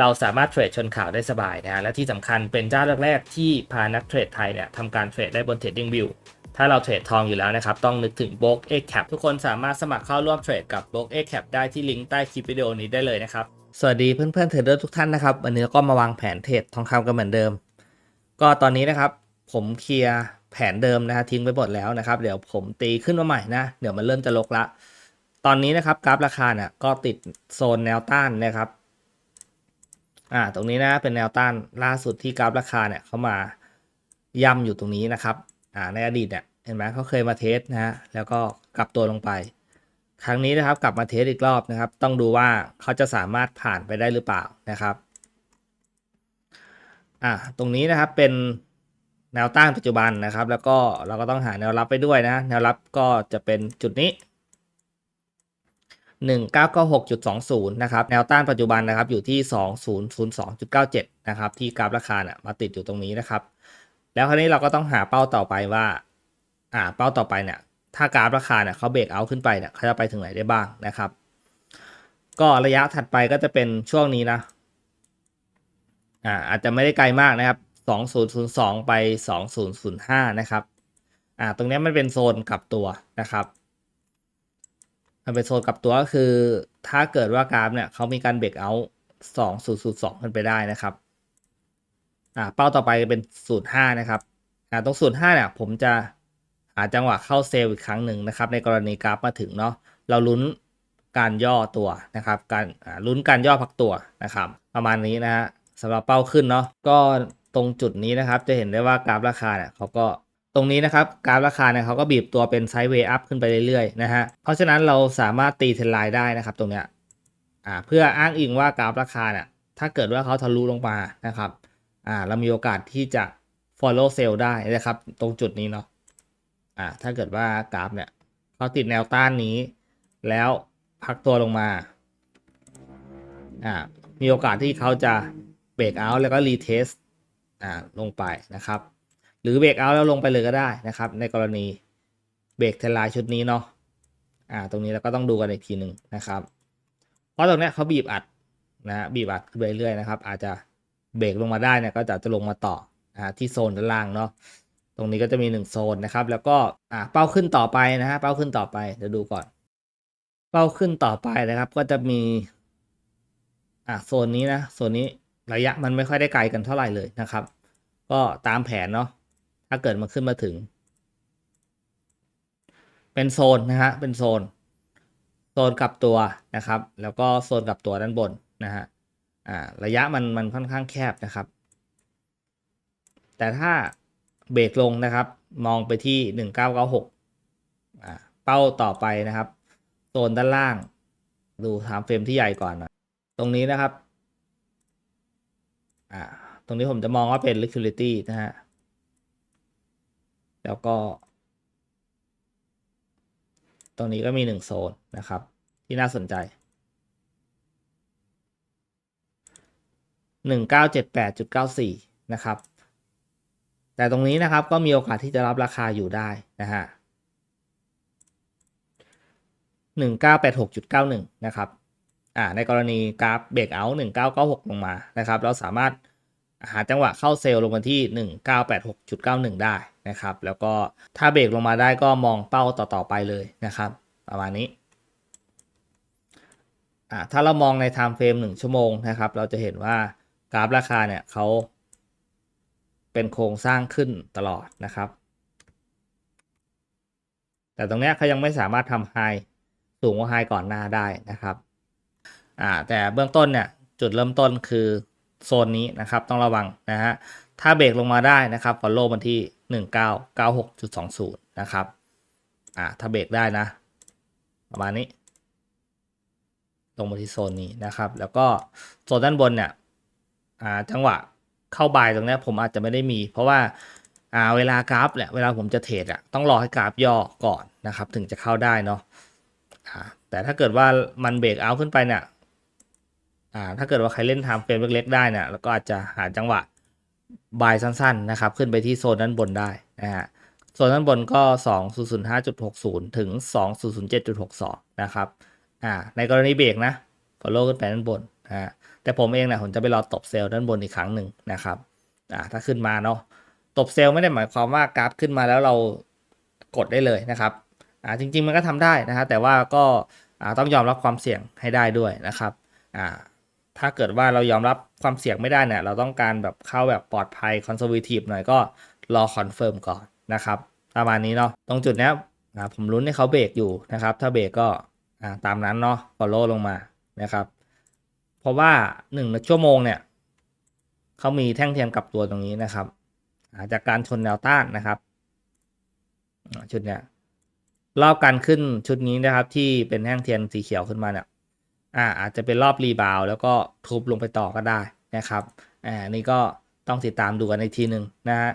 เราสามารถเทรดชนข่าวได้สบายนะฮะและที่สำคัญเป็นเจ้าแรกๆที่พานักเทรดไทยเนี่ยทำการเทรดได้บน Trading View ถ้าเราเทรดทองอยู่แล้วนะครับ ต้องนึกถึง b o k X Cap ทุกคนสามารถสมัครเข้าร่วมเทรดกับ b o k X Cap ได้ที่ลิงก์ใต้คลิปวิดีโอนี้ได้เลยนะครับ สวัสดีเพื่อนๆเทรดเดอร์ทุกท่านนะครับ วันนี้ก็มาวางแผนเทรดทองคำกันเหมือนเดิม ก็ตอนนี้นะครับ ผมเคลียร์แผนเดิมนะฮะทิ้งไปหมดแล้วนะครับ เดี๋ยวผมตีขึ้นมาใหม่นะ เดี๋ยวมันเริ่มจะลกละ ตอนนี้นะครับกราฟราคาเนี่ยก็ติดโซนแนวต้านนะครับ อ่าตรงนี้นะเป็นแนวต้านล่าสุดที่กราฟราคาเนี่ยเขามาย่ำอยู่ตรงนี้นะครับอ่าในอดีตเนี่ยเห็นไหมเขาเคยมาเทสนะฮะแล้วก็กลับตัวลงไป ครั้งนี้นะครับกลับมาเทสอีกรอบนะครับ ต้องดูว่าเขาจะสามารถผ่านไปได้หรือเปล่านะครับอ่าตรงนี้นะครับเป็นแนวต้านปัจจุบันนะครับ แล้วก็เราก็ต้องหาแนวรับไปด้วยนะ แนวรับก็จะเป็นจุดนี้ 1996.20 นะครับ แนวต้านปัจจุบันนะครับอยู่ที่ 2002.97 นะครับ ที่กราฟราคาเนี่ยมาติดอยู่ตรงนี้นะครับ แล้วคราวนี้เราก็ต้องหาเป้าต่อไปว่าอ่าเป้าต่อไปเนี่ยถ้ากราฟราคาเนี่ยเขาเบรกเอาขึ้นไปเนี่ยเขาจะไปถึงไหนได้บ้างนะครับ ก็ระยะถัดไปก็จะเป็นช่วงนี้นะอ่าอาจจะไม่ได้ไกลมากนะครับ 2002 ไป 2005 นะครับอ่าตรงนี้มันเป็นโซนกลับตัวนะครับ มันเป็นโซนกลับตัวก็คือ ถ้าเกิดว่ากราฟเนี่ยเขามีการเบรกเอาท์2002ขึ้นไปได้นะครับ อ่าเป้าต่อไปเป็น05นย์ห้านะครับ อ่าตรง05เนี่ยผมจะหาจังหวะเข้าเซลล์อีกครั้งหนึ่งนะครับ ในกรณีกราฟมาถึงเนาะเราลุ้นการย่อตัวนะครับ การลุ้นการย่อพักตัวนะครับ ประมาณนี้นะฮะสำหรับเป้าขึ้นเนาะก็ตรงจุดนี้นะครับ จะเห็นได้ว่ากราฟราคาเนี่ยเขาก็ ตรงนี้นะครับกราฟราคาเนี่ยเขาก็บีบตัวเป็นไซด์เวย์อัพขึ้นไปเรื่อยๆนะฮะเพราะฉะนั้นเราสามารถตีเทรนไลน์ได้นะครับตรงเนี้ยอ่าเพื่ออ้างอิงว่ากราฟราคาเนี่ยถ้าเกิดว่าเขาทะลุลงมานะครับอ่าเรามีโอกาสที่จะ follow sell ได้นะครับ ตรงจุดนี้เนาะอ่าถ้าเกิดว่ากราฟเนี่ยเขาติดแนวต้านนี้ แล้วพักตัวลงมาอ่ามีโอกาสที่เขาจะเบรกเอาท์แล้วก็รีเทสอ่าลงไปนะครับ หรือเบรกเอาแล้วลงไปเลยก็ได้นะครับ ในกรณีเบรกเทลน์ชุดนี้เนาะอ่าตรงนี้เราก็ต้องดูกันอีกทีหนึ่งนะครับ เพราะตรงเนี้ยเขาบีบอัดนะบีบอัดขึ้นไปเรื่อยนะครับ อาจจะเบรกลงมาได้เนี่ยก็จะจะลงมาต่ออ่าที่โซนด้านล่างเนาะตรงนี้ก็จะมีหนึ่งโซนนะครับ แล้วก็อ่าเป้าขึ้นต่อไปนะฮะเป้าขึ้นต่อไปเดี๋ยวดูก่อน เป้าขึ้นต่อไปนะครับ ก็จะมีอ่าโซนนี้นะโซนนี้ระยะมันไม่ค่อยได้ไกลกันเท่าไหร่เลยนะครับ ก็ตามแผนเนาะ ถ้าเกิดมันขึ้นมาถึง เป็นโซนนะฮะเป็นโซน โซนกลับตัวนะครับ แล้วก็โซนกลับตัวด้านบนนะฮะอ่าระยะมันมันค่อนข้างแคบนะครับ แต่ถ้าเบรกลงนะครับ มองไปที่หนึ่งเก้าเก้าหกอ่าเป้าต่อไปนะครับโซนด้านล่าง ดูไทม์เฟรมที่ใหญ่ก่อนนะตรงนี้นะครับอ่าตรงนี้ผมจะมองว่าเป็น liquidity นะฮะ แล้วก็ ตรงนี้ก็มีหนึ่งโซนนะครับ ที่น่าสนใจหนึ่งเก้าเจ็ดแปดจุดเก้าสี่นะครับ แต่ตรงนี้นะครับก็มีโอกาสที่จะรับราคาอยู่ได้นะฮะหนึ่งเก้าแปดหกจุดเก้าหนึ่งนะครับอ่าในกรณีกราฟเบรกเอาท์หนึ่งเก้าเก้าหกลงมานะครับ เราสามารถหาจังหวะเข้าเซลล์ลงมาที่หนึ่งเก้าแปดหกจุดเก้าหนึ่งได้ นะครับ แล้วก็ถ้าเบรกลงมาได้ก็มองเป้าต่อๆไปเลยนะครับ ประมาณนี้อ่าถ้าเรามองในไทม์เฟรมหนึ่งชั่วโมงนะครับ เราจะเห็นว่ากราฟราคาเนี่ยเขาเป็นโครงสร้างขึ้นตลอดนะครับ แต่ตรงนี้เขายังไม่สามารถทำไฮสูงกว่าไฮก่อนหน้าได้นะครับอ่าแต่เบื้องต้นเนี่ยจุดเริ่มต้นคือโซนนี้นะครับ ต้องระวังนะฮะถ้าเบรกลงมาได้นะครับ follow มันที่ 1996.20 นะครับ อ่าถ้าเบรกได้นะ ประมาณนี้ ลงมาที่โซนนี้นะครับ แล้วก็โซนด้านบนเนี่ย อ่า จังหวะเข้าบายตรงนี้ผมอาจจะไม่ได้มี เพราะว่า อ่า เวลากราฟเนี่ย เวลาผมจะเทรดอะ ต้องรอให้กราฟย่อก่อนนะครับ ถึงจะเข้าได้เนาะ อ่า แต่ถ้าเกิดว่ามันเบรกเอาขึ้นไปเนี่ย อ่า ถ้าเกิดว่าใครเล่นทม์เฟรมเล็กๆได้เนี่ย แล้วก็อาจจะหาจังหวะ บายสั้นๆนะครับ ขึ้นไปที่โซนด้านบนได้นะฮะโซนด้านบนก็ 2005.60 ถึง 2007.62 นะครับอ่าในกรณีเบรกนะ follow ขึ้นไปด้านบนนะฮะแต่ผมเองเนี่ยผมจะไปรอตบเซลล์ด้านบนอีกครั้งหนึ่งนะครับอ่าถ้าขึ้นมาเนาะตบเซลล์ไม่ได้หมายความว่ากราฟขึ้นมาแล้วเรากดได้เลยนะครับอ่าจริง ๆ มันก็ทำได้นะฮะแต่ว่าก็อ่าต้องยอมรับความเสี่ยงให้ได้ด้วยนะครับอ่า ถ้าเกิดว่าเรายอมรับความเสี่ยงไม่ได้เนี่ย เราต้องการแบบเข้าแบบปลอดภัยคอนเซอร์วทีฟหน่อยก็รอคอนเฟิร์มก่อนนะครับประมาณนี้เนาะตรงจุดนี้ผมลุ้นให้เขาเบรกอยู่นะครับ ถ้าเบรกก็ตามนั้นเนาะ follow ลงมานะครับ เพราะว่าหนึ่งชั่วโมงเนี่ยเขามีแท่งเทียมกลับตัวตรงนี้นะครับาจากการชนแนวต้านนะครับชุดเนี้ยรอบการขึ้นชุดนี้นะครับที่เป็นแท่งเทียนสีเขียวขึ้นมาเนี่ย อ่าอาจจะเป็นรอบรีบาวแล้วก็ทุบลงไปต่อก็ได้นะครับอ่านี่ก็ต้องติดตามดูกันในทีหนึ่งนะฮะ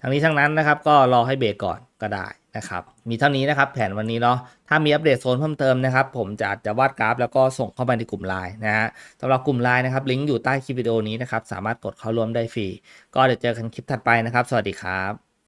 ทั้งนี้ทั้งนั้นนะครับก็รอให้เบรกก่อนก็ได้นะครับ มีเท่านี้นะครับแผนวันนี้เนาะถ้ามีอัปเดตโซนเพิ่มเติมนะครับ ผมจะอาจจะวาดกราฟ แล้วก็ส่งเข้าไปในกลุ่มไลน์นะฮะสำหรับกลุ่มไลน์นะครับลิงก์อยู่ใต้คลิปวิดีโอนี้นะครับสามารถกดเข้าร่วมได้ฟรีก็เดี๋ยวเจอกันคลิปถัดไปนะครับ สวัสดีครับ